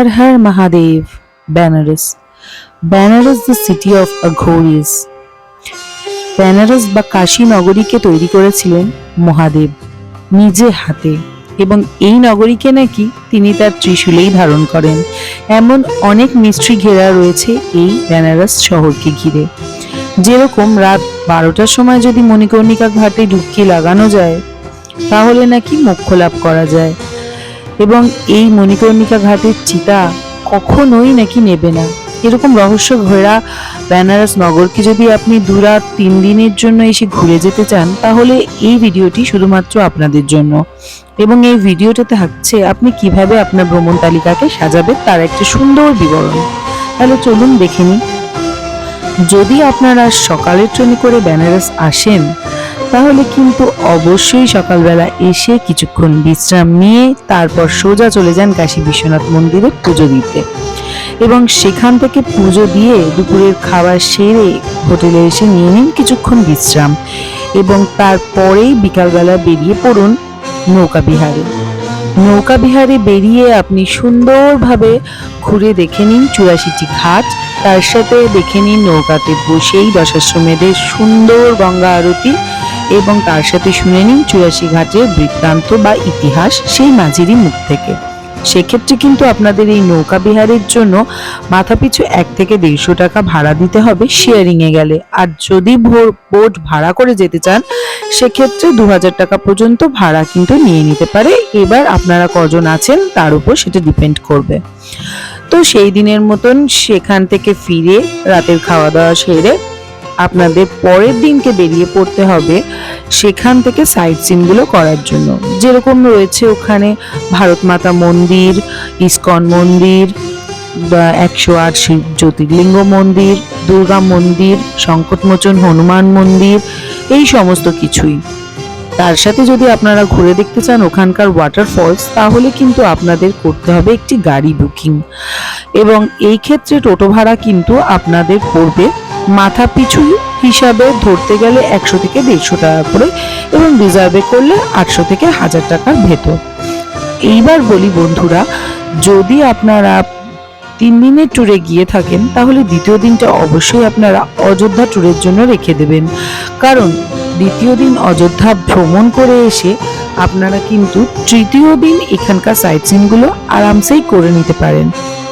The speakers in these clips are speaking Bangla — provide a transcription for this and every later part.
Har Har Mahadev Benaras Benaras the city of Aghoris Benaras বা কাশী নগরীকে তৈরি করেছিলেন মহাদেব, নিজে হাতে। এবং এই নগরীকে নাকি তিনি তার ত্রিশূলেই ধারণ করেন। এমন অনেক মিস্ট্রি ঘেরা রয়েছে এই বেনারস শহরকে ঘিরে। যেরকম রাত বারোটার সময় যদি মণিকর্ণিকা ঘাটে ডুবকি লাগানো যায়, তাহলে নাকি মোক্ষ লাভ করা যায়। এবং এই মণিকর্ণিকা ঘাটের চিতা কখনোই নাকি নেবে না। এরকম রহস্য ঘেরা বেনারস নগরকে যদি আপনি দু রাত তিন দিনের জন্য এসে ঘুরে যেতে চান, তাহলে এই ভিডিওটি শুধুমাত্র আপনাদের জন্য। এবং এই ভিডিওটাতে থাকছে আপনি কীভাবে আপনার ভ্রমণ তালিকাকে সাজাবেন তার একটা সুন্দর বিবরণ। তাহলে চলুন দেখে নিই। যদি আপনারা সকালের ট্রেনে করে বেনারস আসেন তাহলে কিন্তু অবশ্যই সকালবেলা এসে কিছুক্ষণ বিশ্রাম নিয়ে তারপর সোজা চলে যান কাশী বিশ্বনাথ মন্দিরে পুজো দিতে। এবং সেখান থেকে পুজো দিয়ে দুপুরের খাবার সেরে হোটেলে এসে নিয়ে নিন কিছুক্ষণ বিশ্রাম এবং তারপরেই বিকালবেলা বেরিয়ে পড়ুন নৌকা বিহারে। নৌকা বিহারে বেরিয়ে আপনি সুন্দরভাবে ঘুরে দেখে নিন চুরাশিটি ঘাট, তার সাথে দেখে নিন নৌকাতে বসেই দশাশ্রমেদের সুন্দর গঙ্গা আরতি এবং তার সাথে শুনে নিন চুরাশি ঘাটের বৃত্তান্ত বা ইতিহাস সেই মাঝিরই মুখ থেকে। সেক্ষেত্রে কিন্তু আপনাদের এই নৌকা বিহারের জন্য মাথাপিছু এক থেকে দেড়শো টাকা ভাড়া দিতে হবে শেয়ারিং এ গেলে। আর যদি বোট ভাড়া করে যেতে চান, সেক্ষেত্রে দু হাজার টাকা পর্যন্ত ভাড়া কিন্তু নিয়ে নিতে পারে। এবার আপনারা কজন আছেন তার উপর সেটা ডিপেন্ড করবে। তো সেই দিনের মতন সেখান থেকে ফিরে রাতের খাওয়া দাওয়া সেরে আপনাদের পরের দিনকে বেরিয়ে পড়তে হবে সেখান থেকে সাইট সিনগুলো করার জন্য। যেরকম রয়েছে ওখানে ভারত মাতা মন্দির, ইস্কন মন্দির একশো আট শিব জ্যোতির্লিঙ্গ মন্দির, দুর্গা মন্দির, সংকটমোচন হনুমান মন্দির, এই সমস্ত কিছুই। তার সাথে যদি আপনারা ঘুরে দেখতে চান ওখানকার ওয়াটারফলস তাহলে কিন্তু আপনাদের করতে হবে একটি গাড়ি বুকিং এবং এই ক্ষেত্রে টোটো ভাড়া কিন্তু আপনাদের পড়বে মাথা পিছু হিসাবে ধরতে গেলে একশো থেকে দেড়শো টাকা করে এবং রিজার্ভে করলে আটশো থেকে হাজার টাকার ভেতর। এইবার বলি বন্ধুরা, যদি আপনারা তিন দিনের ট্যুরে গিয়ে থাকেন, তাহলে দ্বিতীয় দিনটা অবশ্যই আপনারা অযোধ্যা ট্যুরের জন্য রেখে দেবেন। কারণ দ্বিতীয় দিন অযোধ্যা ভ্রমণ করে এসে আপনারা কিন্তু তৃতীয় দিন এখানকার সাইট সিনগুলো আরামসেই করে নিতে পারেন।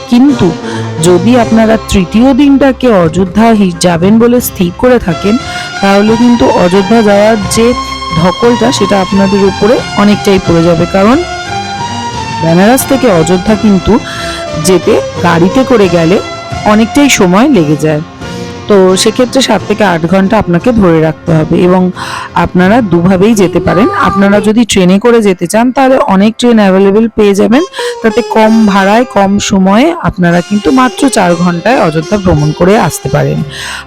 কিন্তু যদি আপনারা তৃতীয় দিনটাকে অযোধ্যা যাবেন বলে স্থির করে থাকেন, তাহলে কিন্তু অযোধ্যা যাওয়ার যে ধকলটা, সেটা আপনাদের উপরে অনেকটাই পড়ে যাবে। কারণ বেনারস থেকে অযোধ্যা কিন্তু যেতে গাড়িতে করে গেলে অনেকটাই সময় লেগে যায়। তো সেক্ষেত্রে সাত থেকে আট ঘণ্টা আপনাকে ধরে রাখতে হবে এবং আপনারা দুভাবেই যেতে পারেন। আপনারা যদি ট্রেনে করে যেতে চান, তাহলে অনেক ট্রেন অ্যাভেলেবেল পেয়ে যাবেন। তাতে কম ভাড়ায়, কম সময়ে আপনারা কিন্তু মাত্র চার ঘন্টায় অযোধ্যা ভ্রমণ করে আসতে পারেন।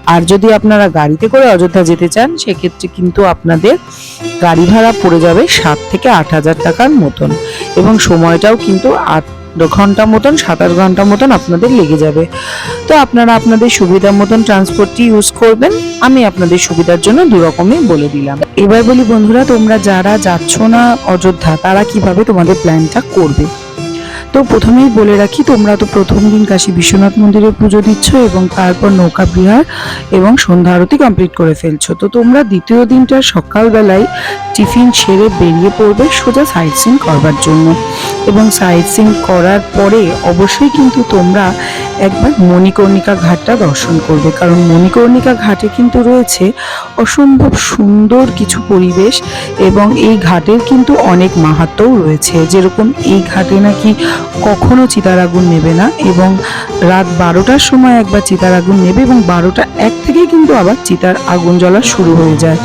আর যদি আপনারা গাড়িতে করে অযোধ্যা যেতে চান, সেক্ষেত্রে কিন্তু আপনাদের গাড়ি ভাড়া পড়ে যাবে সাত থেকে আট হাজার টাকার মতন। এবং সময়টাও কিন্তু আট ঘণ্টা মতন, সাত আট ঘণ্টা মতন আপনাদের লেগে যাবে। তো আপনারা আপনাদের সুবিধা মতন ট্রান্সপোর্টটি ইউজ করবেন, আমি আপনাদের সুবিধার জন্য দু রকমই বলে দিলাম। এবার বলি বন্ধুরা, তোমরা যারা যাচ্ছ না অযোধ্যা, তারা কীভাবে তোমাদের প্ল্যানটা করবে? তো প্রথমেই বলে রাখি, তোমরা তো প্রথম দিন কাশী বিশ্বনাথ মন্দিরে পুজো দিচ্ছ এবং তারপর নৌকা বিহার এবং সন্ধ্যা আরতি কমপ্লিট করে ফেলছো। তো তোমরা দ্বিতীয় দিনটা সকালবেলায় টিফিন সেরে বেরিয়ে পড়বে সোজা সাইট সিন করবার জন্য। এবং সাইট সিন করার পরে অবশ্যই কিন্তু তোমরা একবার মণিকর্ণিকা ঘাটটা দর্শন করবে। কারণ মণিকর্ণিকা ঘাটে কিন্তু রয়েছে অসম্ভব সুন্দর কিছু পরিবেশ এবং এই ঘাটের কিন্তু অনেক মাহাত্ম্যও রয়েছে। যেরকম এই ঘাটে নাকি কখনো চিতার আগুন নেবে না এবং রাত বারোটার সময় একবার চিতার আগুন নেবে এবং বারোটা এক থেকেই কিন্তু আবার চিতার আগুন জ্বলা শুরু হয়ে যায়।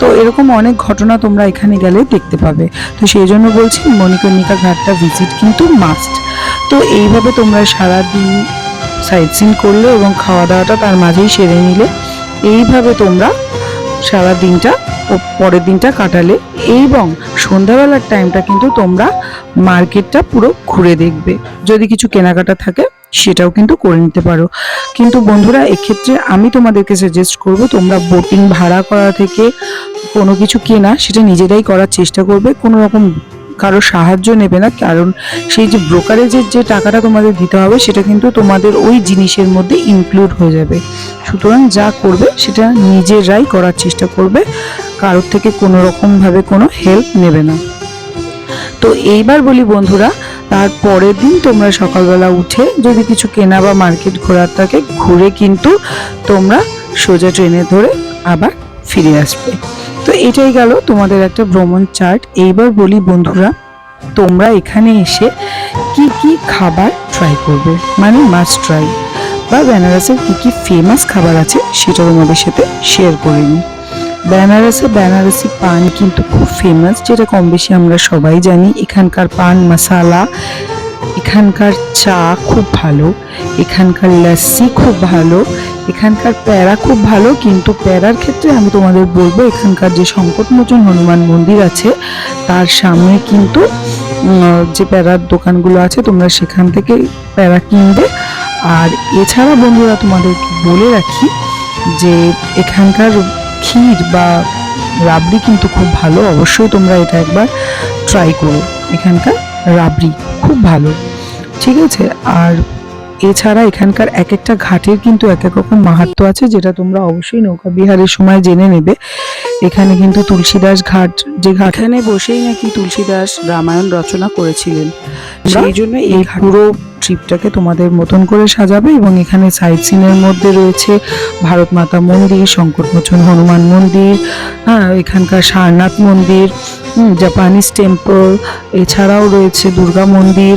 তো এরকম অনেক ঘটনা তোমরা এখানে গেলে দেখতে পাবে। তো সেই জন্য বলছি, মণিকর্ণিকা ঘাটটা ভিজিট কিন্তু মাস্ট তো এইভাবে তোমরা সারা দিন সাইট সিন করলে এবং খাওয়া দাওয়াটা তার মাঝেই সেরে নিলে, এইভাবে তোমরা সারা দিনটা পরের দিনটা কাটালে এবং সন্ধ্যাবেলার টাইমটা কিন্তু তোমরা মার্কেটটা পুরো ঘুরে দেখবে। যদি কিছু কেনাকাটা থাকে, সেটাও কিন্তু করে নিতে পারো। কিন্তু বন্ধুরা, এক্ষেত্রে আমি তোমাদেরকে সাজেস্ট করব, তোমরা বোটিং ভাড়া করা থেকে কোনো কিছু কেনা, সেটা নিজেরাই করার চেষ্টা করবে। কোনো রকম কারও সাহায্য নেবে না, কারণ সেই যে ব্রোকারেজের যে টাকাটা তোমাদের দিতে হবে, সেটা কিন্তু তোমাদের ওই জিনিসের মধ্যে ইনক্লুড হয়ে যাবে। সুতরাং যা করবে, সেটা নিজেরাই করার চেষ্টা করবে। কারোর থেকে কোনো রকমভাবে কোনো হেল্প নেবে না। তো এইবার বলি বন্ধুরা, তার পরের দিন তোমরা সকালবেলা উঠে যদি কিছু কেনা বা মার্কেট ঘোরার থাকে, ঘুরে কিন্তু তোমরা সোজা ট্রেনে ধরে আবার ফিরে আসবে। তো এটাই গেল তোমাদের একটা ভ্রমণ চার্ট। এইবার বলি বন্ধুরা, তোমরা এখানে এসে কি কি খাবার ট্রাই করবে? মানে মাস্ট ট্রাই বা বেনারসের কী কী ফেমাস খাবার আছে সেটা তোমাদের সাথে শেয়ার করে নিই। বেনারসে বেনারসি পান কিন্তু খুব ফেমাস যেটা কম বেশি আমরা সবাই জানি। এখানকার পান মশালা এখানকার চা খুব ভালো, এখানকার লাস্সি খুব ভালো, এখানকার প্যারা খুব ভালো, কিন্তু প্যারার ক্ষেত্রে আমি তোমাদের বলব, এখানকার যে সংকটমোচন হনুমান মন্দির আছে, তার সামনে কিন্তু যে প্যারার দোকানগুলো আছে, তোমরা সেখান থেকে প্যারা কিনবে। আর এছাড়া বন্ধুরা তোমাদেরকে বলে রাখি যে এখানকার ক্ষীর বা রাবড়ি কিন্তু খুব ভালো। অবশ্যই তোমরা এটা একবার ট্রাই করো। এখানকার রাবড়ি খুব ভালো। ঠিক আছে? আর এছাড়া এখানকার এক একটা ঘাটের কিন্তু এক এক রকম মাহাত্ম আছে, যেটা তোমরা অবশ্যই নৌকা বিহারের সময় জেনে নেবে। এখানে কিন্তু তুলসীদাস ঘাট যে ঘাটখানে বসেই নাকি তুলসীদাস রামায়ণ রচনা করেছিলেন। সেই জন্য এই পুরো ট্রিপটাকে তোমাদের মতন করে সাজাবে এবং এখানে সাইট সিনের মধ্যে রয়েছে ভারত মাতা মন্দির সংকটমোচন হনুমান মন্দির হ্যাঁ এখানকার সারনাথ মন্দির জাপানিজ টেম্পল এছাড়াও রয়েছে দুর্গা মন্দির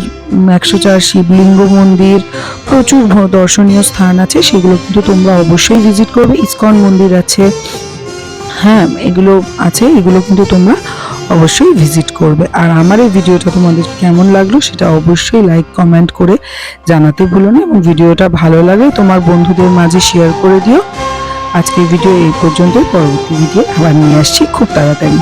একশো চার শিবলিঙ্গ মন্দির প্রচুর দর্শনীয় স্থান আছে সেগুলো কিন্তু তোমরা অবশ্যই ভিজিট করবে। ইস্কন মন্দির আছে হ্যাঁ এগুলো আছে, এগুলো কিন্তু তোমরা অবশ্যই ভিজিট করবে। আর আমার এই ভিডিওটা তোমাদের কেমন লাগল সেটা অবশ্যই লাইক কমেন্ট করে জানাতে ভুলো না এবং ভিডিওটা ভালো লাগে তোমার বন্ধুদের মাঝে শেয়ার করে দিও। আজকের ভিডিও এই পর্যন্তই, পরবর্তী ভিডিও আবার নিয়ে আসছি খুব তাড়াতাড়ি।